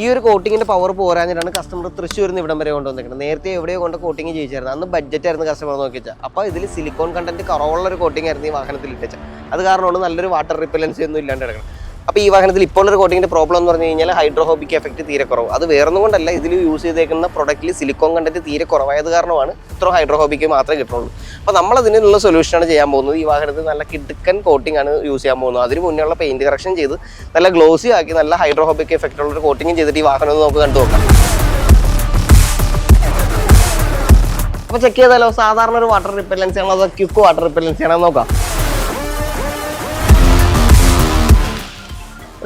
ഈ ഒരു കോട്ടിങ്ങിന്റെ power പോരാഞ്ഞിട്ടാണ് customer തൃശ്ശൂരിൽ നിന്ന് ഇവിടം വരെ കൊണ്ടുവന്നിരിക്കുന്നത് നേരത്തെ എവിടെയോ കൊണ്ട് കോട്ടിങ് ചെയ്യിച്ചായിരുന്നു. അന്ന് ബഡ്ജറ്റ് ആയിരുന്നു കസ്റ്റമർ നോക്കിച്ചാൽ അപ്പോൾ ഇതിൽ സിലിക്കോൺ കണ്ടന്റ് കുറവുള്ള ഒരു കോട്ടിംഗ് ആയിരുന്നു ഈ വാഹനത്തിൽ ഇട്ടിച്ചത്. അത് കാരണമാണ് നല്ലൊരു വാട്ടർ റിപ്പലൻസി ഒന്നും ഇല്ലാണ്ട് കിടക്കണം അപ്പോൾ ഈ വാഹനത്തിൽ ഇപ്പോൾ ഒരു കോട്ടിങ്ങിന്റെ പ്രോബ്ലം എന്ന് പറഞ്ഞു കഴിഞ്ഞാൽ ഹൈഡ്രോഹോബിക് എഫക്റ്റ് തീരെ കുറവ്. അത് വേറൊന്നും കൊണ്ടല്ല ഇതിൽ യൂസ് ചെയ്തേക്കുന്ന പ്രൊഡക്റ്റിൽ സിലിക്കോൺ കണ്ടന്റ് തീരെ കുറവായത് കാരണമാണ് ഇത്ര ഹൈഡ്രോഹോബിക്ക് മാത്രമേ കിട്ടുള്ളൂ. അപ്പോൾ നമ്മൾ അതിനുള്ള സൊല്യൂഷനാണ് ചെയ്യാൻ പോകുന്നത്. ഈ വാഹനത്തിൽ നല്ല കിടുക്കൻ കോട്ടിംഗ് ആണ് യൂസ് ചെയ്യാൻ പോകുന്നത്. അതിന് മുന്നേ ഉള്ള പെയിന്റ് കറക്ഷൻ ചെയ്ത് നല്ല ഗ്ലോസി ആക്കി നല്ല ഹൈഡ്രോഹോബിക് എഫക്റ്റ് ഉള്ള ഒരു കോട്ടിംഗ് ചെയ്തിട്ട് ഈ വാഹനം നമുക്ക് കണ്ടു നോക്കാം. അപ്പോൾ ചെക്ക് ചെയ്താലോ? സാധാരണ ഒരു വാട്ടർ റിപ്പല്ലൻസി ആണോ അതോ ക്യുക്ക് വാട്ടർ റിപ്പല്ലൻസി ആണോ നോക്കാം.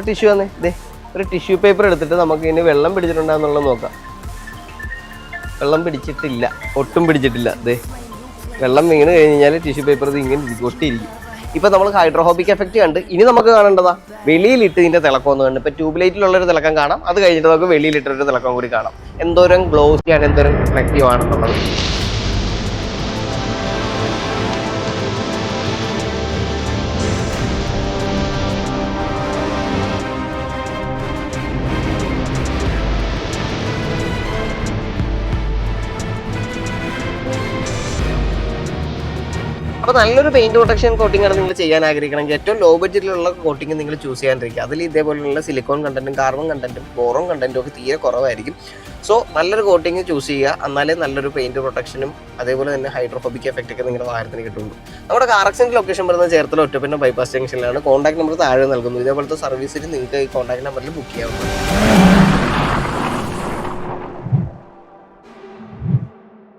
ഒരു ടിഷ്യൂ വന്നേ ഇതേ ഒരു ടിഷ്യൂ പേപ്പർ എടുത്തിട്ട് നമുക്ക് ഇനി വെള്ളം പിടിച്ചിട്ടുണ്ടെന്നുള്ളത് നോക്കാം. വെള്ളം പിടിച്ചിട്ടില്ല. ഒട്ടും പിടിച്ചിട്ടില്ല. ദേ വെള്ളം വീണ് കഴിഞ്ഞ് കഴിഞ്ഞാൽ ടിഷ്യൂ പേപ്പർ ഇത് ഇങ്ങനെ ഒട്ടിയിരിക്കും. ഇപ്പൊ നമ്മൾ ഹൈഡ്രോഹോബിക് എഫക്റ്റ് കണ്ട്. ഇനി നമുക്ക് കാണേണ്ടതാ വെളിയിലിട്ട് ഇതിന്റെ തിളക്കം ഒന്ന് കണ്ട്. ഇപ്പൊ ലൈറ്റിലുള്ള ഒരു തിളക്കം കാണാം. അത് കഴിഞ്ഞിട്ട് നമുക്ക് വെളിയിലിട്ടൊരു തിളക്കം കൂടി കാണാം. എന്തോരം ഗ്ലോസിയാണ് എന്തോരം എഫക്റ്റീവ് ആണെന്നുള്ളത്. അപ്പോൾ നല്ലൊരു പെയിന്റ് പ്രൊട്ടക്ഷൻ കോട്ടിംഗ് ആണ് നിങ്ങൾ ചെയ്യാൻ ആഗ്രഹിക്കണമെങ്കിൽ ഏറ്റവും ലോ ബഡ്ജറ്റിലുള്ള കോട്ടിംഗ് നിങ്ങൾ ചൂസ് ചെയ്യാണ്ടിരിക്കുക. അതിൽ ഇതേപോലെയുള്ള സിലിക്കോൺ കണ്ടന്റും കാർബൺ കണ്ടന്റും ബോറോൺ കണ്ടന്റും ഒക്കെ തീരെ കുറവായിരിക്കും. സോ നല്ലൊരു കോട്ടിംഗ് ചൂസ് ചെയ്യുക. എന്നാലേ നല്ലൊരു പെയിന്റ് പ്രൊട്ടക്ഷനും അതേപോലെ തന്നെ ഹൈഡ്രോഫോബിക് എഫക്റ്റ് ഒക്കെ നിങ്ങളുടെ വാഹനത്തിന് കിട്ടുള്ളൂ. നമ്മുടെ കാർക്സിന്റെ ലൊക്കേഷൻ വരുന്നത് ചേർത്തല ഒറ്റപ്പിന്ന ബൈപ്പാസ് ജംഗ്ഷനിലാണ് കോൺടാക്ട് നമ്പർ താഴെ നൽകുന്നു. ഇതേപോലത്തെ സർവീസിൽ നിങ്ങൾക്ക് ഈ കോൺടാക്ട് നമ്പറിൽ ബുക്ക് ചെയ്യാവുന്നതാണ്.